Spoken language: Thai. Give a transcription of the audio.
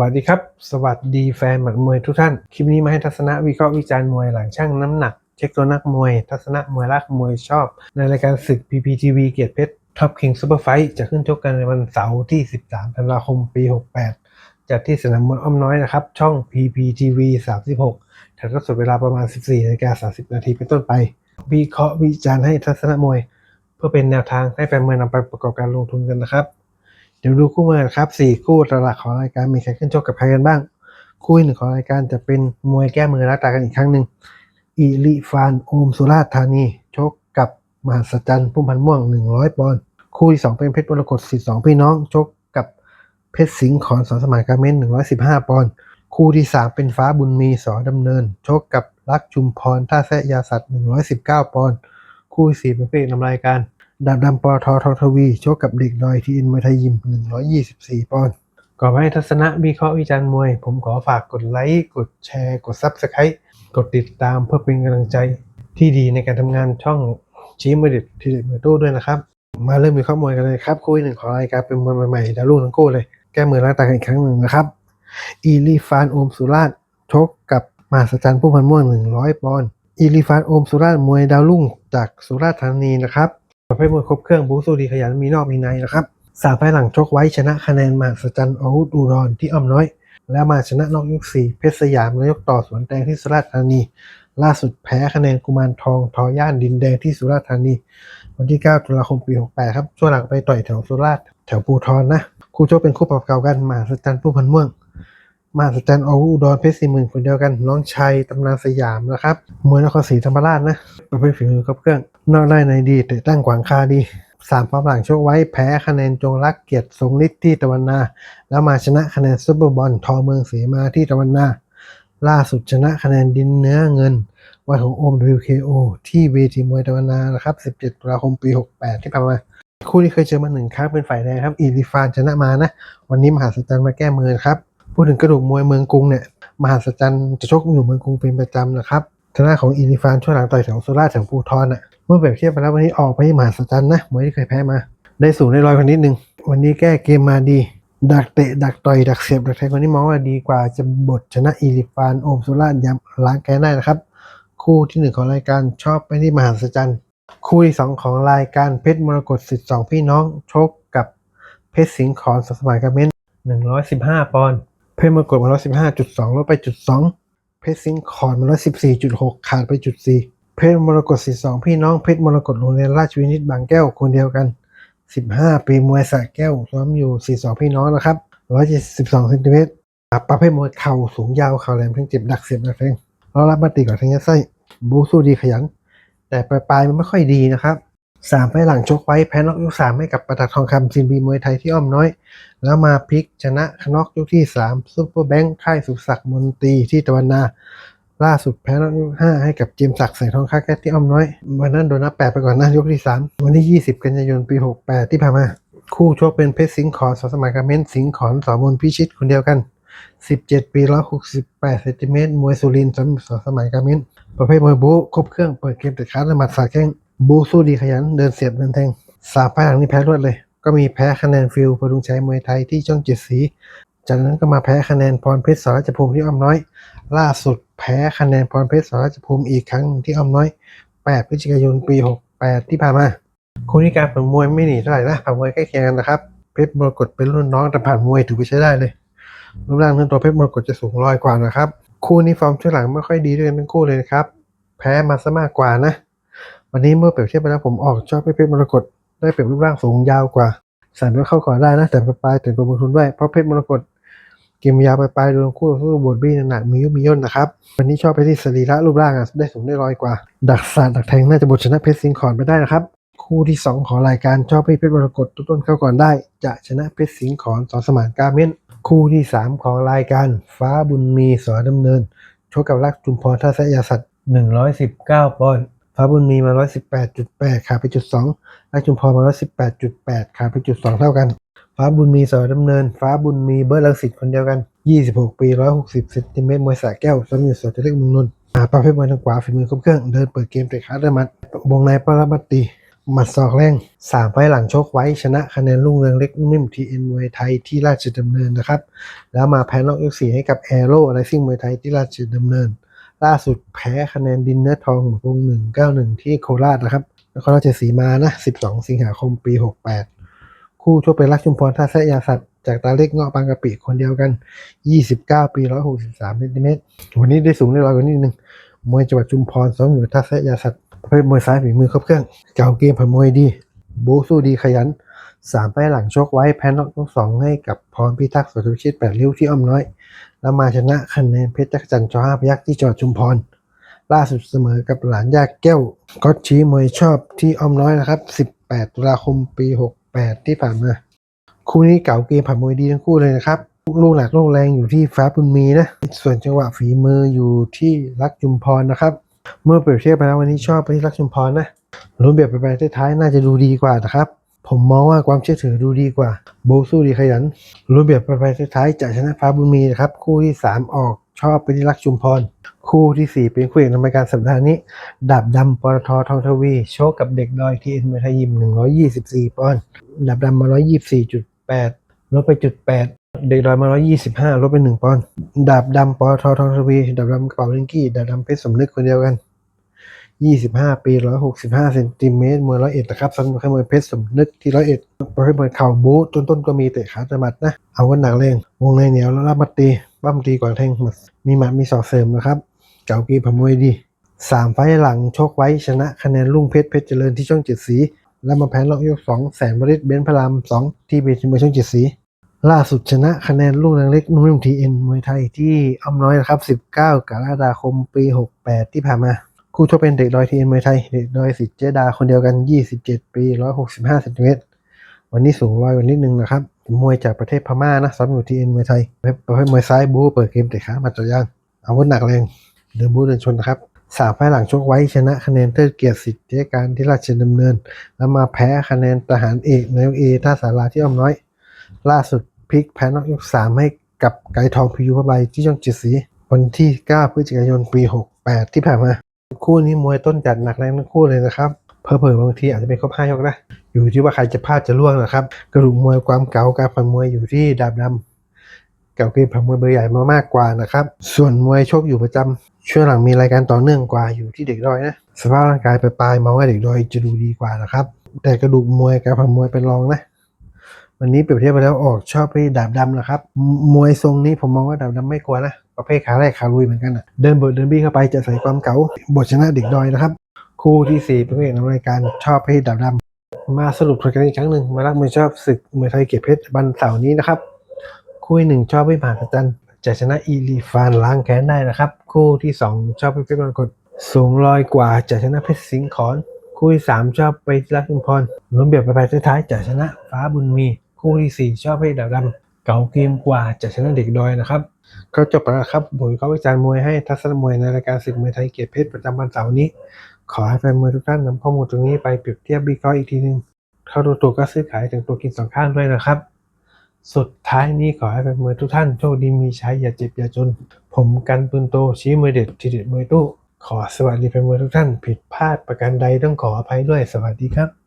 วัสดีครับ สวัสดีแฟนหมัดมวยทุกท่าน คลิปนี้มาให้ทัศนะวิเคราะห์วิจารณ์มวยหลังช่างน้ำหนัก เช็คตัวนักมวย ทัศนะมวยรักมวยชอบ ในรายการศึก PPTV เกียรติเพชรท็อปคิงซูเปอร์ไฟท์จะขึ้นชกกันในวันเสาร์ที่ 13ธันวาคมปี 68 จัดที่สนามมวยอ้อมน้อยนะครับ ช่อง PPTV 36ถ่ายทอดสดเวลาประมาณ 14นาฬิกา30 นาทีเป็นต้นไป วิเคราะห์วิจารณ์ให้ทัศนะมวย เพื่อเป็นแนวทางให้แฟนมวยนำไปประกอบการลงทุนกันนะครับ เดี๋ยวดูคู่มวยกันครับสี่คู่หลักของรายการมีใครขึ้นชกกับใครกันบ้าง คู่หนึ่งของรายการจะเป็นมวยแก้มือรักตากันอีกครั้งหนึ่งอิลิฟานโอมสุราธานีชกกับมหัศจรรย์พุ่มพันม่วง 100 ปอนด์คู่ที่สองเป็นเพชรมรกตสิทธิ์สองพี่น้องชกกับเพชรสิงห์ขอนสอนสมานการเม้น115 ปอนด์คู่ที่สามเป็นฟ้าบุญมีสอดำเนิน ชกกับรักชุมพรท่าแซะยาสัตว์ 119 ปอนด์คู่ที่สี่เป็นเพชรนำรายการ ดาบดำปตทอทองทวีโชคกับเด็กดอยทีเอ็นมวยไทยยิม 124 ปอนด์ก่อนไปให้ทัศนะวิเคราะห์วิจารณ์มวย ผมขอฝากกดไลค์ กดแชร์ กดซับสไครต์กดติดตามเพื่อเป็นกำลังใจที่ดีในการทำงานช่องชี้มือเด็ดทีเด็ดมือตู้ด้วยนะครับ มาเริ่มวิเคราะห์มวยกันเลยครับคู่หนึ่งของรายการเป็นมวยใหม่ๆดาวรุ่งทั้งคู่เลย แก้มือล้างตากันอีกครั้งหนึ่งนะครับ อีลีฟานโอมสุราษฎร์ชกกับมหัศจรรย์ผู้พันม่วง100 ปอนด์อีลีฟานโอมสุราษฎร์มวยดาวรุ่งจากสุราษฎร์ธานีนะครับ ประเภทมวยครบเครื่องบูสู้ดีขยันมีนอกมีในนะครับสามไฟหลังชกไว้ชนะคะแนนมหัศจรรย์อาวุธอุดรที่อ้อมน้อย แล้วมาชนะนอกยกสี่เพชรสยามและยกต่อสวนแดงที่สุราษฎร์ธานี ล่าสุดแพ้คะแนนกุมารทองทอย่านดินแดงที่สุราษฎร์ธานี วันที่ 9 ตุลาคมปี 68 ครับช่วงหลังไปต่อยแถวสุราษฎร์แถวปูทอนนะคู่ชกเป็นคู่ปรับเก่ากันมหัศจรรย์ผู้พันม่วงมหัศจรรย์อาวุธอุดรเพชรสี่หมื่นคนเดียวกันน้องชัยตำนานสยามนะครับมวยนครศรีธรรมราชนะประเภทฝีมือครบเครื่อง นอกได้ในดีแต่ตั้งขวางคาดีสามความหลังโชคไว้แพ้คะแนนจงรักเกียรติทรงฤทธิ์ที่ตะวันนา แล้วมาชนะคะแนนซุปเปอร์บอลทอเมืองเสมาที่ตะวันนา ล่าสุดชนะคะแนนดินเนื้อเงินวันของโอม WKO ที่เวทีมวยตะวันนานะครับ 17ตุลาคมปี 68 ที่ผ่านมาคู่ที่เคยเจอมาหนึ่งครั้งเป็นฝ่ายแดงครับอีริฟานชนะมานะ วันนี้มหาสจรรย์มาแก้มือครับพูดถึงกระดูกมวยเมืองกรุงเนี่ยมหาสจรรย์จะชกอยู่เมืองกรุงเป็นประจำนะครับทางด้านของอีริฟานช่วงหลังต่อยแถวสุราษฎร์แถวภูทรอะ มื่อเปรียบเทียบไปแล้ววันนี้ออกไปที่มหาสจรรย์นะมวยที่เคยแพ้มา ได้สูงได้ลอยกว่านิดนึง วันนี้แก้เกมมาดี ดักเตะ ดักต่อย ดักเสียบ ดักแทงวันนี้มองว่าดีกว่าจะบทชนะอีริฟานโอมสุราษฎร์ยำล้างแก้ได้นะครับ คู่ที่หนึ่งของรายการชอบไปที่มหาสจรรย์คู่ที่สองของรายการเพชรมรกตสิทธิ์สองพี่น้องชกกับเพชรสิงห์ขอนสมานการเม้นหนึ่งร้อยสิบห้าปอนด์เพชรมรกตมาร้อยสิบห้าจุดสองลดไปจุดสองเพชรสิงห์ขอนมาร้อยสิบสี่จุดหกขาดไปจุดสี่ เพชรมรกตสิสองพี่น้องเพชรมรกตโรงเรียนราชวินิตบางแก้วคนเดียวกันสิบห้าปีมวยสระแก้วซ้อมอยู่สี่สองพี่น้องนะครับร้อยเจ็ดสิบสองเซนติเมตรประเภทมวยเข่าสูงยาวเข่าแหลมทั้งเจ็บดักเสียบดักแทงเรารับมาตีก่อนทั้งยัดไส้บูสู้ดีขยัน แต่ปลายๆมันไม่ค่อยดีนะครับสามไฟล์หลังชกไว้แพ้น็อกยกสามให้กับประตักทองคำซินบีมวยไทยที่อ้อมน้อย แล้วมาพลิกชนะน็อกยกที่สามซุปเปอร์แบงค์ค่ายสุขศักดิ์มนตรีที่ตะวันนา ล่าสุดแพ้น็อกยกห้าให้กับเจมส์ศักดิ์ใส่ทองคาแก้ที่อ้อมน้อยวันนั้นโดนนับแปดไปก่อนนะยกที่สามวันที่ยี่สิบกันยายนปีหกแปดที่ผ่านมาคู่ชกเป็นเพชรสิงห์ขอนสอสมัยการเม้นสิงห์ขอนสอมนพิชิตคนเดียวกัน 17 ปี 168เซนติเมตรมวยสุรินทร์สอสมัยการเม้นประเภทมวยบู๊ครบเครื่องเปิดเกมแต่ขาและหมัดสาดแข้งบู๊สู้ดีขยันเดินเสียบเดินแทงสามไฟหลังนี่แพ้รวดเลย ก็มีแพ้คะแนนฟิลพดุงชัยมวยไทยที่ช่องเจ็ดสี จากนั้นก็มาแพ้คะแนนพรเพชรสราชภูมิที่อ้อมน้อย ล่าสุด แพ้คะแนนพรเพชรสราชภูมิอีกครั้งที่อ้อมน้อย 8 พฤศจิกายนปี 68 ที่ผ่านมาคู่นี้การผ่านมวยไม่หนีเท่าไหร่นะผ่านมวยใกล้เคียงกันนะครับ เพชรมรกตเป็นรุ่นน้องแต่ผ่านมวยถือว่าใช้ได้เลยรูปร่างเนื้อตัวเพชรมรกตจะสูงร้อยกว่านะครับ คู่นี้ฟอร์มช่วงหลังไม่ค่อยดีด้วยกันทั้งคู่เลยนะครับ แพ้มาซะมากกว่านะ วันนี้เมื่อเปรียบเทียบไปแล้วผมออกชอบเพชรมรกตได้เปรียบรูปร่างสูงยาวกว่าใส่ไม่เข้าก่อนได้นะแต่ปลายแต่ตัวลงทุนด้วยเพราะเพชรมรกต เกมยาวปลายๆโดนคู่ต่อสู้บดบี้หนักมียุบมีย่นนะครับ วันนี้ชอบไปที่สรีระรูปร่างอะได้สูงได้ร้อยกว่า ดักศารดักแทงน่าจะบทชนะเพชรสิงห์ขอนไปได้นะครับ คู่ที่ 2 ของรายการชอบให้เพชรมรกตต้นเข้าก่อนได้ จะชนะเพชรสิงห์ขอนสอสมานกาเม้นคู่ที่ 3 ของรายการฟ้าบุญมีสอดำเนินชกกับรักจุมพรท่าแซะยาสัตว์119 ปอนด์ฟ้าบุญมีมา 118.8ขาดไปจุด2รักจุมพรมา 118.8ขาดไปจุด2เท่ากัน ฟ้าบุญมีสอดำเนิน ฟ้าบุญมีเบิร์ดลังสิตคนเดียวกัน 26 ปี 160เซนติเมตรมวยสระแก้วซ้อมอยู่สวนจะเล็กมืองนนท์อ่าประเภทมวยทางขวาฝีมือครบเครื่อง เดินเปิดเกมเตะขาเดิมัดวงในปรมัตตีหมัดศอกแรงสามไฟหลังชกไว้ชนะคะแนนลุ่งเรืองเล็กนิ่มทีเอ็นมวยไทยที่ราชดำเนินนะครับ แล้วมาแพ้น็อกยกสี่ให้กับแอโร่ไรซิ่งมวยไทยที่ราชดำเนิน ล่าสุดแพ้คะแนนดินเนื้อทองวงหนึ่งเก้าหนึ่งที่โคราชนะครับนครราชสีมานะสิบสองสิงหาคมปีหกแปด คู่ชกเป็นรักชุมพรท่าแซะยาสัตว์จากตาเล็กเงาะบางกะปิคนเดียวกัน 29 ปี 163เซนติเมตรวันนี้ได้สูงได้ร้อยกว่านิดนึงมวยจังหวัดชุมพรซ้อมอยู่ท่าแซะยาสัตว์ประเภทมวยซ้ายฝีมือครบเครื่อง เก่าเกมผ่านมวยดีบูสู้ดีขยันสามไปหลังชกไว้แพ้น็อกยกสองให้กับพรพิทักษ์สุทธิชิตแปดริ้วที่อ้อมน้อย แล้วมาชนะคะแนนเพชรจักรจันทร์จอห้าพยักษ์ที่จังหวัดชุมพรล่าสุดเสมอกับหลานยากแก้วก็ชี้มวยชอบที่อ้อมน้อยนะครับ 18 ตุลาคมปี 8 ที่ผ่านมา คู่นี้เก่าเกมผ่านมวยดีทั้งคู่เลยนะครับ ลูกหลักลูกแรงอยู่ที่ฟ้าบุญมีนะ ส่วนจังหวะฝีมืออยู่ที่รักจุมพรนะครับ เมื่อเปรียบเทียบไปแล้ววันนี้ชอบไปที่รักจุมพรนะรุ่นเบียดไปไปท้ายๆน่าจะดูดีกว่านะครับ ผมมองว่าความเชื่อถือดูดีกว่า โบสู้ดีขยันรุ่นเบียดไปไปท้ายๆจะชนะฟ้าบุญมีนะครับ คู่ที่ 3 ออก ชอบไปที่รักจุมพร คู่ทีสี่ 4 เป็นคู่เอกนำรายการสัปดาห์นี้ ดาบดำปตททองทวี โชคกับเด็กดอยทีเอ็นเมทายิม 124 ปอนด์ดาบดำมา 124.8 ลดไปจุด8เด็กดอยมา 125 ลดไป 1 ปอนด์ดาบดำปตททองทวี ดาบดำกระเป๋าลิงกี้ ดาบดำเพชรสมนึกคนเดียวกัน 25 ปี 165เซนติเมตรมวยร้อยเอ็ดนะครับสำหรับมวยเพชรสมนึกที่ร้อยเอ็ดประเภทมวยเข่าบู๊ต้นๆก็มีเตะขาตะมัดนะ เอากันหนักแรงวงในเหนียวแล้วรับมาตี บ้ามตีก่อนแทงมัดมีหมัดมีศอกเสริมนะครับ เก่ากีผมวยดีสามไฟหลังโชคไว้ชนะคะแนนลุ่งเพชรเพชรเจริญที่ช่องเจ็ดสี แล้วมาแพ้ล็อกยกสองแสนบริษเบนพลามสองที่เบนมวยช่องเจ็ดสี ล่าสุดชนะคะแนนลูกนางเล็กนุ่มทีเอ็นมวยไทยที่อ้อมน้อยนะครับ19กรกฎาคมปี68ที่ผ่านมาคู่ชกเป็นเด็กดอยทีเอ็นมวยไทยเด็กดอยสิทธิ์เจดาคนเดียวกัน27ปี165เซนติเมตรวันนี้สูงร้อยกว่านิดนึงนะครับ มวยจากประเทศพม่านะซ้อมอยู่ที่เอ็นมวยไทยประเภทมวยซ้ายบู๊เปิดเกมเตะขามาต่อย่างอาวุธหนักแรงเดินบู๊เดินชนนะครับสามไฟล์หลังชกไว้ชนะคะแนนเทิดเกียรติสิทธิการที่ราชดำเนิน แล้วมาแพ้คะแนนทหารเอกในยกเอท่าสาราที่อ้อมน้อย ล่าสุดพลิกแพ้นอกยกสามให้กับไก่ทองพิยุพใบที่ช่องจ็ดสีวันที่ 9 พฤศจิกายนปี 68 ที่ผ่านมา คู่นี้มวยต้นจัดหนักแรงทั้งคู่เลยนะครับ เพอเพอบางทีอาจจะเป็นครบห้ายกนะ อยู่ที่ว่าใครจะพลาดจะล่วงนะครับ กระดูกมวยความเก่าการผ่านมวยอยู่ที่ดาบดำเก่าเกมผ่านมวยเบอร์ใหญ่มามากกว่านะครับ ส่วนมวยชกอยู่ประจำช่วงหลังมีรายการต่อเนื่องกว่าอยู่ที่เด็กดอยนะสภาพร่างกายไปปลายๆมองว่าเด็กดอยจะดูดีกว่านะครับ แต่กระดูกมวยการผ่านมวยเป็นรองนะวันนี้เปรียบเทียบไปแล้วออกชอบไปดาบดำนะครับ มวยทรงนี้ผมมองว่าดาบดำไม่กลัวนะประเภทขาแรกขาลุยเหมือนกันอะเดินเบิดเดินบี้เข้าไปจะใส่ความเก๋าบทชนะเด็กดอยนะครับ คู่ที่สี่เป็นคู่เอกนำรายการชอบให้ดาบดำมาสรุปผลกันอีกครั้งหนึ่งมารักมวยชอบศึกมวยไทยเกียรติเพชรวันเสาร์นี้นะครับ คู่ที่หนึ่งชอบให้ผ่านจันจะชนะอีลีฟานล้างแค้นได้นะครับ คู่ที่สองชอบเพชรมรกตสูงลอยกว่าจะชนะเพชรสิงห์ขอน คู่ที่สามชอบไปรักชุมพรล้มเบียดไปไปท้ายจะชนะฟ้าบุญมี คู่ที่สี่ชอบให้ดาวดำเก่าเกมกว่าจะชนะเด็กดอยนะครับก็จบไปแล้วครับผมก็วิจารณ์มวยให้ทัศนมวยในรายการศึกมวยไทยเกียรติเพชรประจำวันเสาร์นี้ ขอให้แฟนมือทุกท่านนำข้อมูลตรงนี้ไปเปรียบเทียบวิเคราะห์อีกทีหนึ่งเข้าดูตัวก็ซื้อขายถึงตัวกินสองข้างด้วยนะครับ สุดท้ายนี้ขอให้แฟนมือทุกท่านโชคดีมีใช้อย่าเจ็บอย่าจน ผมกันปืนโตชี้มือเด็ดทีเด็ดมือตู้ขอสวัสดีแฟนมือทุกท่านผิดพลาดประการใดต้องขออภัยด้วยสวัสดีครับ